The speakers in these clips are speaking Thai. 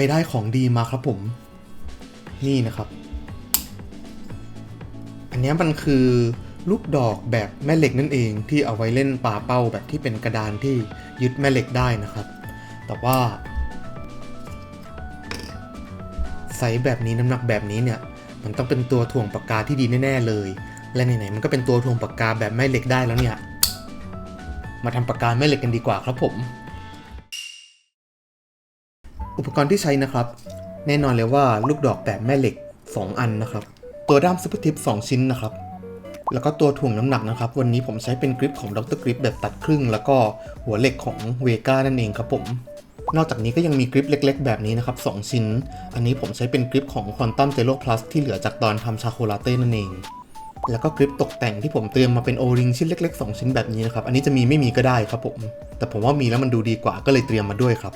ไปได้ของดีมาครับผม นี่นะครับ อันนี้มันคือลูกดอกแบบแม่เหล็กนั่นเองที่เอาไว้เล่นปาเป้าแบบที่เป็นกระดานที่ยึดแม่เหล็กได้นะครับ แต่ว่าไซส์แบบนี้น้ำหนักแบบนี้เนี่ย มันต้องเป็นตัวถ่วงปากกาที่ดีแน่ๆเลย และไหนๆมันก็เป็นตัวถ่วงปากกาแบบแม่เหล็กได้แล้วเนี่ย มาทำปากกาแม่เหล็กกันดีกว่าครับผม อุปกรณ์ที่ใช้นะครับ แน่นอนเลยว่าลูกดอกแบบแม่เหล็ก 2 อันนะครับ ตัวด้ามซุปเปอร์ทิป2ชิ้นนะครับ แล้วก็ตัวถ่วงน้ำหนักนะครับ วันนี้ผมใช้เป็นกริปของดรกริปแบบตัดครึ่ง แล้วก็หัวเหล็กของเวก้านั่นเองครับผม นอกจากนี้ก็ยังมีกริปเล็ก ๆ แบบนี้นะครับ2ชิ้น อันนี้ผมใช้เป็นกริปของ Quantum Zero Plus ที่เหลือจากตอนทำชาโคลาเต้นั่นเองแล้วก็กริปตกแต่งที่ผมเตรียมมาเป็นโอริงชิ้นเล็ก ๆ 2 ชิ้นแบบนี้นะครับ อันนี้จะมีไม่มีก็ได้ครับผม แต่ผมว่ามีแล้วมันดูดีกว่าก็เลยเตรียมมาด้วยครับ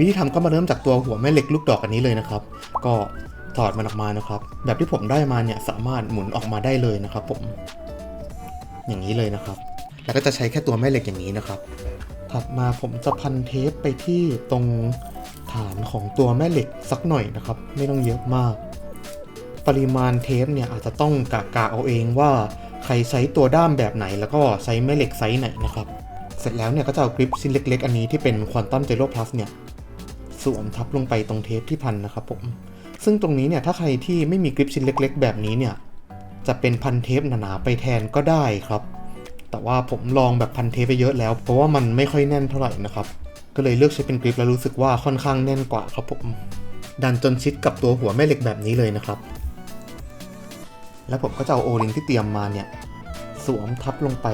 วิธีทำก็มาเริ่มจากตัวหัวแม่เหล็กลูกดอกอันนี้เลยนะครับ ก็ถอดมันออกมานะครับ แบบที่ผมได้มาเนี่ยสามารถหมุนออกมาได้เลยนะครับ ผม อย่างนี้เลยนะครับ แล้วก็จะใช้แค่ตัวแม่เหล็กอย่างนี้นะครับ ถัดมาผมจะพันเทปไปที่ตรงฐานของตัวแม่เหล็กสักหน่อยนะครับ ไม่ต้องเยอะมาก ปริมาณเทปเนี่ยอาจจะต้องกะกะเอาเองว่าใครใช้ตัวด้ามแบบไหน แล้วก็ใช้แม่เหล็กไซส์ไหนนะครับ เสร็จแล้วเนี่ยก็จะเอากริปชิ้นเล็ก ๆ อันนี้ที่เป็นควอนตัมเจโ o พลัสเนี่ย สวมทับลงไปตรงเทปที่พันนะครับผม ซึ่งตรงนี้เนี่ยถ้าใครที่ไม่มีกริปชิ้นเล็ก ๆ แบบนี้เนี่ยจะเป็นพันเทปหนาๆไปแทนก็ได้ครับ แต่ว่าผมลองแบบพันเทปไปเยอะแล้ว เพราะว่ามันไม่ค่อยแน่นเท่าไหร่นะครับ ก็เลยเลือกใช้เป็นกริปแล้วรู้สึกว่าค่อนข้างแน่นกว่าครับผม ดันจนชิดกับตัวหัวแม่เหล็กแบบนี้เลยนะครับ แล้วผมก็จะเอาโอลิงที่เตรียมมาเนี่ยสวมทับลงไป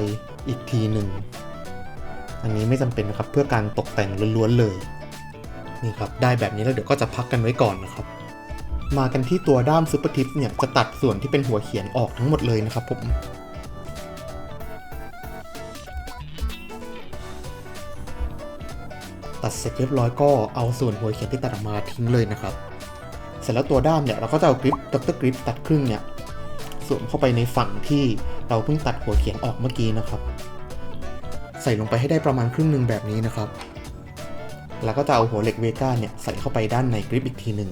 อีกทีหนึ่ง อันนี้ไม่จำเป็นนะครับเพื่อการตกแต่งล้วนๆเลย นี่ครับได้แบบนี้แล้วเดี๋ยวก็จะพักกันไว้ก่อนนะครับ มากันที่ตัวด้ามซูเปอร์ทิปเนี่ยจะตัดส่วนที่เป็นหัวเขียนออกทั้งหมดเลยนะครับผมตัดเสร็จเรียบร้อยก็เอาส่วนหัวเขียนที่ตัดออกมาทิ้งเลยนะครับ เสร็จแล้วตัวด้ามเนี่ยเราก็จะเอากริปดรกริปตัดครึ่งเนี่ยสวมเข้าไปในฝั่งที่เราเพิ่งตัดหัวเขียนออกเมื่อกี้นะครับ ใส่ลงไปให้ได้ประมาณครึ่งหนึ่งแบบนี้นะครับ แล้วก็จะเอาหัวเหล็กเวก้าเนี่ยใส่เข้าไปด้านในกริปอีกทีหนึ่ง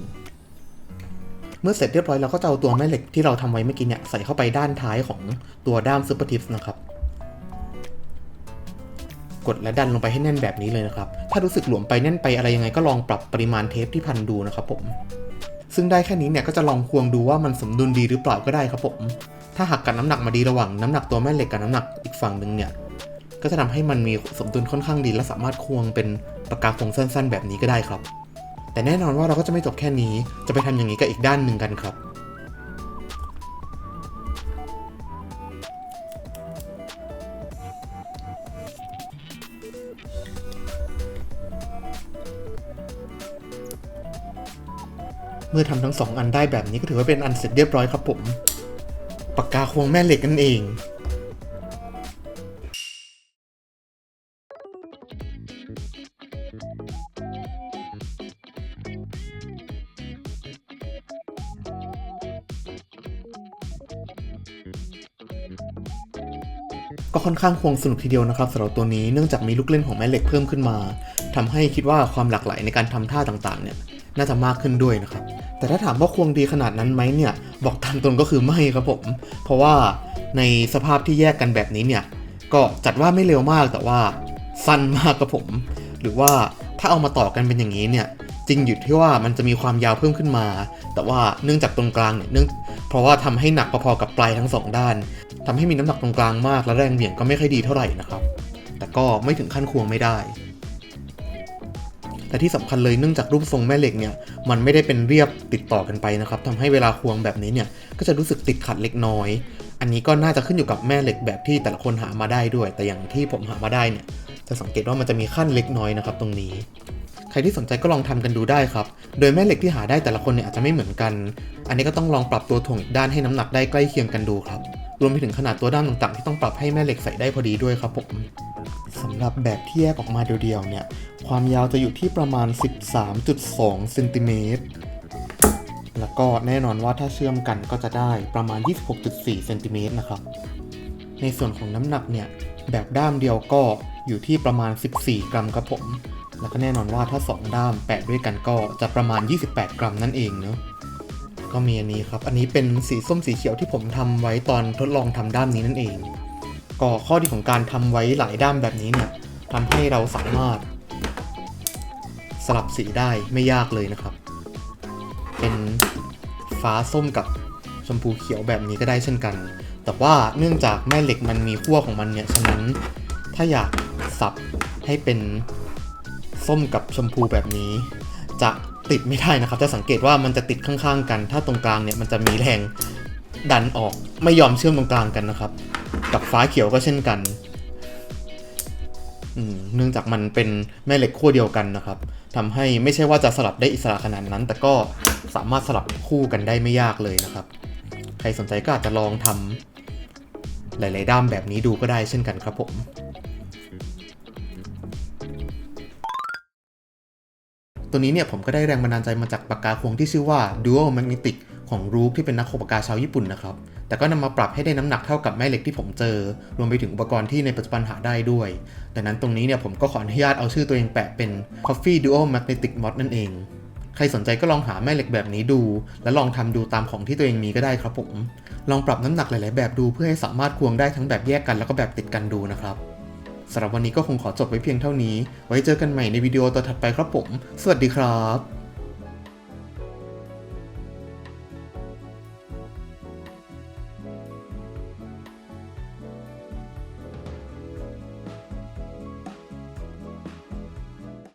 เมื่อเสร็จเรียบร้อยเราก็จะเอาตัวแม่เหล็กที่เราทำไว้เมื่อกี้เนี่ยใส่เข้าไปด้านท้ายของตัวด้ามซูเปอร์ทิปส์นะครับกดและดันลงไปให้แน่นแบบนี้เลยนะครับ ถ้ารู้สึกหลวมไปแน่นไปอะไรยังไงก็ลองปรับปริมาณเทปที่พันดูนะครับผม ซึ่งได้แค่นี้เนี่ยก็จะลองควงดูว่ามันสมดุลดีหรือเปล่าก็ได้ครับผม ถ้าหักกันน้ำหนักมาดีระหว่างน้ำหนักตัวแม่เหล็กกับน้ำหนักอีกฝั่งหนึ่งเนี่ย ก็จะทำให้มันมีสมดุลค่อนข้างดีและสามารถควงเป็น ปากกาโคงสั้น ๆ แบบนี้ก็ได้ครับ แต่แน่นอนว่าเราก็จะไม่จบแค่นี้ จะไปทำอย่างนี้กับอีกด้านหนึ่งกันครับ เมื่อทำทั้งสองอันได้แบบนี้ก็ถือว่าเป็นอันเสร็จเรียบร้อยครับผม ปากกาควงแม่เหล็กนั่นเอง ก็ค่อนข้างควงสนุกทีเดียวนะครับสำหรับตัวนี้เนื่องจากมีลูกเล่นของแม่เหล็กเพิ่มขึ้นมาทำให้คิดว่าความหลากหลายในการทำท่าต่างๆเนี่ยน่าจะมากขึ้นด้วยนะครับ แต่ถ้าถามว่าควงดีขนาดนั้นไหมเนี่ย บอกตามตรงก็คือไม่ครับผม เพราะว่าในสภาพที่แยกกันแบบนี้เนี่ย ก็จัดว่าไม่เร็วมากแต่ว่าสั้นมากครับผม หรือว่าถ้าเอามาต่อกันเป็นอย่างนี้เนี่ย จริงอยู่ที่ว่ามันจะมีความยาวเพิ่มขึ้นมา แต่ว่าเนื่องจากตรงกลางเนี่ยเนื่องเพราะว่าทำให้หนักพอๆกับปลายทั้งสองด้าน ทำให้มีน้ำหนักตรงกลางมาก และแรงเหวี่ยงก็ไม่ค่อยดีเท่าไหร่นะครับ แต่ก็ไม่ถึงขั้นควงไม่ได้แต่ที่สำคัญเลยเนื่องจากรูปทรงแม่เหล็กเนี่ยมันไม่ได้เป็นเรียบติดต่อกันไปนะครับทำให้เวลาควงแบบนี้เนี่ยก็จะรู้สึกติดขัดเล็กน้อย อันนี้ก็น่าจะขึ้นอยู่กับแม่เหล็กแบบที่แต่ละคนหามาได้ด้วย แต่อย่างที่ผมหามาได้เนี่ยจะสังเกตว่ามันจะมีขั้นเล็กน้อยนะครับตรงนี้ ใครที่สนใจก็ลองทำกันดูได้ครับ โดยแม่เหล็กที่หาได้แต่ละคนเนี่ยอาจจะไม่เหมือนกัน อันนี้ก็ต้องลองปรับตัวถ่วงอีกด้านให้น้ำหนักได้ใกล้เคียงกันดูครับ รวมไปถึงขนาดตัวด้ามต่างๆ ที่ต้องปรับให้แม่เหล็กใส่ได้พอดีด้วยครับผมสำหรับแบบที่แยกออกมาเดียวๆเนี่ย ความยาวจะอยู่ที่ประมาณ 13.2เซนติเมตรแล้วก็แน่นอนว่าถ้าเชื่อมกันก็จะได้ประมาณ 26.4เซนติเมตรนะครับ ในส่วนของน้ำหนักเนี่ย แบบด้ามเดียวก็อยู่ที่ประมาณ 14 กรัมครับผม แล้วก็แน่นอนว่าถ้า 2 ด้ามแปะด้วยกันก็จะประมาณ 28 กรัมนั่นเองเนาะ ก็มีอันนี้ครับ อันนี้เป็นสีส้มสีเขียวที่ผมทำไว้ตอนทดลองทำด้ามนี้นั่นเอง ก็ข้อดีของการทำไว้หลายด้ามแบบนี้เนี่ยทำให้เราสามารถ สลับสีได้ไม่ยากเลยนะครับ เป็นฟ้าส้มกับชมพูเขียวแบบนี้ก็ได้เช่นกัน แต่ว่าเนื่องจากแม่เหล็กมันมีขั้วของมันเนี่ยฉะนั้นถ้าอยากสับให้เป็นส้มกับชมพูแบบนี้ จะ ติดไม่ได้นะครับ จะสังเกตว่ามันจะติดข้างๆกัน ถ้าตรงกลางเนี่ยมันจะมีแรงดันออกไม่ยอมเชื่อมตรงกลางกันนะครับ กับฟ้าเขียวก็เช่นกันเนื่องจากมันเป็นแม่เหล็กขั้วเดียวกันนะครับทำให้ไม่ใช่ว่าจะสลับได้อิสระขนาดนั้น แต่ก็สามารถสลับคู่กันได้ไม่ยากเลยนะครับ ใครสนใจก็อาจจะลองทำหลาย ๆ ด้ามแบบนี้ดูก็ได้เช่นกันครับผม ตัวนี้เนี่ยผมก็ได้แรงบันดาลใจมาจากปากกาควงที่ชื่อว่า Dual Magnetic ของรูปที่เป็นนักโขปากาชาวญี่ปุ่นนะครับ แต่ก็นำมาปรับให้ได้น้ำหนักเท่ากับแม่เหล็กที่ผมเจอ รวมไปถึงอุปกรณ์ที่ในปัจจุบันหาได้ด้วยดังนั้นตรงนี้เนี่ยผมก็ขออนุญาตเอาชื่อตัวเองแปะเป็น Coffee Dual Magnetic Mod นั่นเอง ใครสนใจก็ลองหาแม่เหล็กแบบนี้ดู และลองทำดูตามของที่ตัวเองมีก็ได้ครับผม ลองปรับน้ำหนักหลาย ๆ แบบดูเพื่อให้สามารถควงได้ทั้งแบบแยกกันแล้วก็แบบติดกันดูนะครับ สำหรับวันนี้ก็คงขอจบไว้เพียงเท่านี้ ไว้เจอกันใหม่ในวิดีโอต่อถัดไปครับผม สวัสดีครับ